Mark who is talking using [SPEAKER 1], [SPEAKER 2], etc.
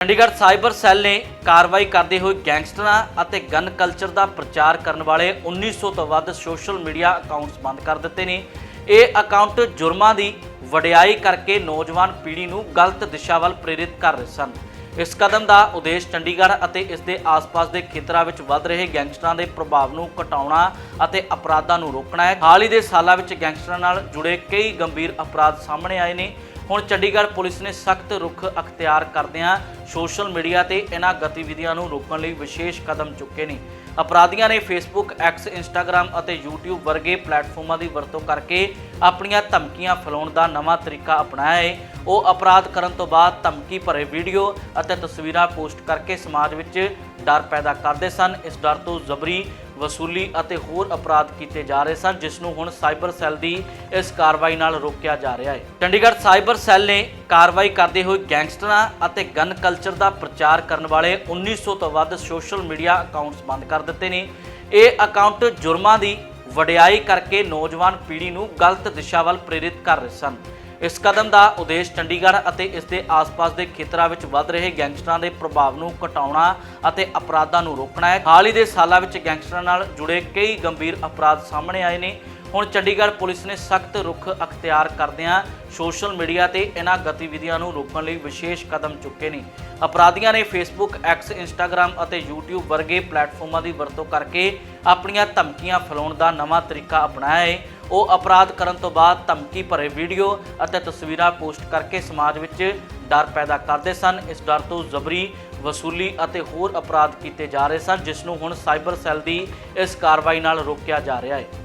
[SPEAKER 1] Chandigarh cyber cell ਨੇ ਕਾਰਵਾਈ ਕਰਦੇ ਹੋਏ ਗੈਂਗਸਟਰਾਂ ਅਤੇ ਗਨ ਕਲਚਰ ਦਾ ਪ੍ਰਚਾਰ ਕਰਨ ਵਾਲੇ 1900 ਤੋਂ ਵੱਧ ਸੋਸ਼ਲ ਮੀਡੀਆ ਅਕਾਊਂਟਸ ਬੰਦ ਕਰ ਦਿੱਤੇ ਨੇ। ਇਹ ਅਕਾਊਂਟ ਜੁਰਮਾਂ ਦੀ ਵਡਿਆਈ ਕਰਕੇ ਨੌਜਵਾਨ ਪੀੜ੍ਹੀ ਨੂੰ ਗਲਤ ਦਿਸ਼ਾ ਵੱਲ ਪ੍ਰੇਰਿਤ ਕਰ ਰਹੇ ਸਨ। ਇਸ ਕਦਮ ਦਾ ਉਦੇਸ਼ ਚੰਡੀਗੜ੍ਹ ਅਤੇ ਇਸ ਦੇ ਆਸ-ਪਾਸ ਦੇ ਖੇਤਰਾਂ ਵਿੱਚ ਵੱਧ ਰਹੇ ਗੈਂਗਸਟਰਾਂ ਦੇ ਪ੍ਰਭਾਵ ਨੂੰ ਘਟਾਉਣਾ ਅਤੇ ਅਪਰਾਧਾਂ ਨੂੰ ਰੋਕਣਾ ਹੈ। ਹਾਲ ਹੀ ਦੇ ਸਾਲਾਂ ਵਿੱਚ ਗੈਂਗਸਟਰਾਂ ਨਾਲ ਜੁੜੇ ਕਈ ਗੰਭੀਰ ਅਪਰਾਧ ਸਾਹਮਣੇ ਆਏ ਨੇ। ਹੁਣ ਚੰਡੀਗੜ੍ਹ ਪੁਲਿਸ ਨੇ ਸਖਤ ਰੁਖ ਅਖਤਿਆਰ ਕਰਦਿਆਂ ਸੋਸ਼ਲ ਮੀਡੀਆ ਤੇ ਇਹਨਾਂ ਗਤੀਵਿਧੀਆਂ ਨੂੰ ਰੋਕਣ ਲਈ ਵਿਸ਼ੇਸ਼ ਕਦਮ ਚੁੱਕੇ ਨੇ। ਅਪਰਾਧੀਆਂ ਨੇ ਫੇਸਬੁੱਕ ਐਕਸ ਇੰਸਟਾਗ੍ਰam ਅਤੇ YouTube ਵਰਗੇ ਪਲੇਟਫਾਰਮਾਂ ਦੀ ਵਰਤੋਂ ਕਰਕੇ ਆਪਣੀਆਂ ਧਮਕੀਆਂ ਫੈਲਾਉਣ ਦਾ ਨਵਾਂ ਤਰੀਕਾ ਅਪਣਾਇਆ ਹੈ ਉਹ ਅਪਰਾਧ ਕਰਨ ਤੋਂ ਬਾਅਦ ਧਮਕੀ ਭਰੇ ਵੀਡੀਓ ਅਤੇ ਤਸਵੀਰਾਂ ਪੋਸਟ ਕਰਕੇ ਸਮਾਜ ਵਿੱਚ ਡਰ ਪੈਦਾ ਕਰਦੇ ਸਨ। ਇਸ ਡਰ ਤੋਂ ਜ਼ਬਰੀ, ਵਸੂਲੀ ਅਤੇ ਹੋਰ ਅਪਰਾਧ ਕੀਤੇ ਜਾ ਰਹੇ ਸਨ, ਜਿਸ ਨੂੰ ਹੁਣ ਸਾਈਬਰ ਸੈੱਲ ਦੀ ਇਸ ਕਾਰਵਾਈ ਨਾਲ ਰੋਕਿਆ ਜਾ ਰਿਹਾ ਹੈ ਚੰਡੀਗੜ੍ਹ ਸਾਈਬਰ ਸੈੱਲ ਨੇ ਕਾਰਵਾਈ ਕਰਦੇ ਹੋਏ ਗੈਂਗਸਟਰਾਂ ਅਤੇ ਗਨ ਕਲਚਰ ਦਾ ਪ੍ਰਚਾਰ ਕਰਨ ਵਾਲੇ 1900 ਤੋਂ ਵੱਧ ਸੋਸ਼ਲ ਮੀਡੀਆ ਅਕਾਊਂਟਸ ਬੰਦ ਕਰ ਦਿੱਤੇ ਨੇ। ਇਹ ਅਕਾਊਂਟ ਜੁਰਮਾਂ ਦੀ ਵਡਿਆਈ ਕਰਕੇ ਨੌਜਵਾਨ ਪੀੜ੍ਹੀ ਨੂੰ ਗਲਤ ਦਿਸ਼ਾ ਵੱਲ ਪ੍ਰੇਰਿਤ ਕਰ ਰਹੇ ਸਨ। ਇਸ ਕਦਮ ਦਾ ਉਦੇਸ਼ ਚੰਡੀਗੜ੍ਹ ਅਤੇ ਇਸ ਦੇ ਆਸ-ਪਾਸ ਦੇ ਖੇਤਰਾਂ ਵਿੱਚ ਵੱਧ ਰਹੇ ਗੈਂਗਸਟਰਾਂ ਦੇ ਪ੍ਰਭਾਵ ਨੂੰ ਘਟਾਉਣਾ ਅਤੇ ਅਪਰਾਧਾਂ ਨੂੰ ਰੋਕਣਾ ਹੈ। ਹਾਲ ਹੀ ਦੇ ਸਾਲਾਂ ਵਿੱਚ ਗੈਂਗਸਟਰਾਂ ਨਾਲ ਜੁੜੇ ਕਈ ਗੰਭੀਰ ਅਪਰਾਧ ਸਾਹਮਣੇ ਆਏ ਨੇ। ਹੁਣ ਚੰਡੀਗੜ੍ਹ ਪੁਲਿਸ ਨੇ ਸਖਤ ਰੁਖ ਅਖਤਿਆਰ ਕਰਦਿਆਂ ਸੋਸ਼ਲ ਮੀਡੀਆ ਤੇ ਇਹਨਾਂ ਗਤੀਵਿਧੀਆਂ ਨੂੰ ਰੋਕਣ ਲਈ ਵਿਸ਼ੇਸ਼ ਕਦਮ ਚੁੱਕੇ ਨੇ। ਅਪਰਾਧੀਆਂ ਨੇ ਫੇਸਬੁੱਕ ਐਕਸ ਇੰਸਟਾਗ੍ਰam ਅਤੇ YouTube ਵਰਗੇ ਪਲੇਟਫਾਰਮਾਂ ਦੀ ਵਰਤੋਂ ਕਰਕੇ ਆਪਣੀਆਂ ਧਮਕੀਆਂ ਫੈਲਾਉਣ ਦਾ ਨਵਾਂ ਤਰੀਕਾ ਅਪਣਾਇਆ ਹੈ। ਉਹ ਅਪਰਾਧ ਕਰਨ ਤੋਂ ਬਾਅਦ ਧਮਕੀ ਭਰੇ ਵੀਡੀਓ ਅਤੇ ਤਸਵੀਰਾਂ ਪੋਸਟ ਕਰਕੇ ਸਮਾਜ ਵਿੱਚ ਡਰ ਪੈਦਾ ਕਰਦੇ ਸਨ। ਇਸ ਡਰ ਤੋਂ ਜ਼ਬਰੀ, ਵਸੂਲੀ ਅਤੇ ਹੋਰ ਅਪਰਾਧ ਕੀਤੇ ਜਾ ਰਹੇ ਸਨ, ਜਿਸ ਨੂੰ ਹੁਣ ਸਾਈਬਰ ਸੈੱਲ ਦੀ ਇਸ ਕਾਰਵਾਈ ਨਾਲ ਰੋਕਿਆ ਜਾ ਰਿਹਾ ਹੈ।